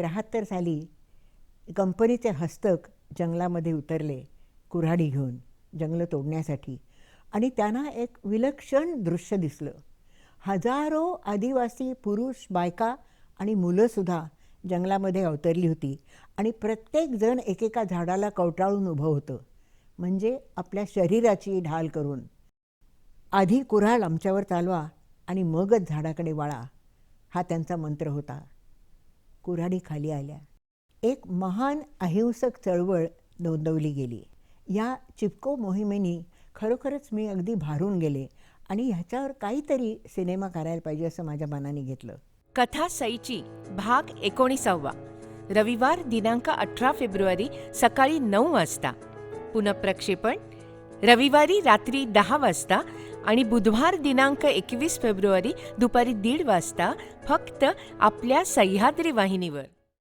त्र्याहत्तर साली कंपनीचे हस्तक जंगलामध्ये उतरले कुऱ्हाडी घेऊन जंगलं तोडण्यासाठी. आणि त्यांना एक विलक्षण दृश्य दिसलं. हजारो आदिवासी पुरुष बायका आणि मुलंसुद्धा जंगलामध्ये अवतरली होती आणि प्रत्येकजण एकेका झाडाला कवटाळून उभं होतं. म्हणजे आपल्या शरीराची ढाल करून. आधी कुऱ्हाड आमच्यावर चालवा आणि मगच झाडाकडे वाळा हा त्यांचा मंत्र होता. कुऱ्हाडीखाली आल्या. एक महान अहिंसक चळवळ नोंदवली गेली. या चिपको मोहिमेनी खरोखरच मी अगदी भारून गेले आणि ह्याच्यावर काहीतरी सिनेमा करायला पाहिजे असं माझ्या मनाने घेतलं. कथा सईची भाग एकोणीसावा. रविवार दिनांक अठरा फेब्रुवारी सकाळी नऊ वाजता. पुनप्रक्षेपण. रविवारी रात्री दहा वाजता आणि बुधवार दिनांक एकवीस फेब्रुवारी दुपारी दीड वाजता फक्त आपल्या सह्याद्री वाहिनीवर.